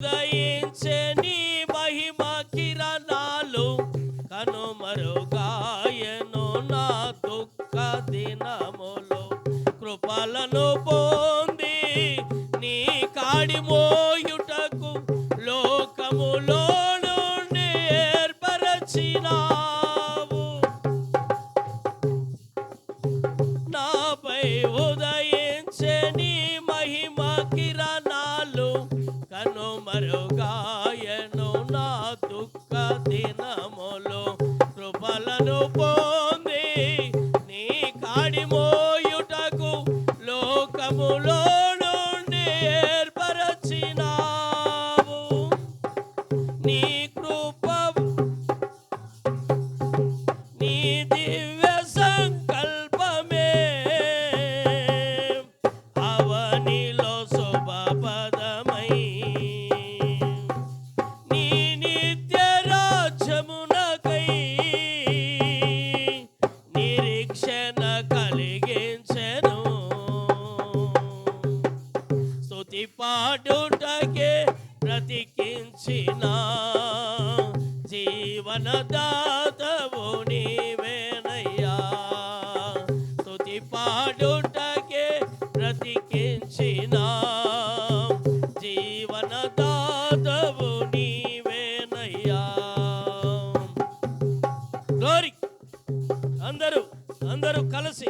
ఉదయించే నీ మహిమ కిరణాలు కనుమరుగాయను నా దుఃఖ దినములు. కృపలను పొంది నీ కాడి మోయుటకు లోకములో నుండి ఏర్పరచినావు. నాపై ఉదయించే దుఃఖ దినములు కృపలను పొంది నీ కాడి మోయుటకు లోకములో నుండి ఏర్పరచినావు. నీ కలిగించెను. స్తుతి పాడుటకే బ్రతికించిన జీవనదాతవు నీవేనయ్యా. స్తుతి పాడుటకే బ్రతికించిన జీవనదాతవు అందరూ అందరూ కలిసి.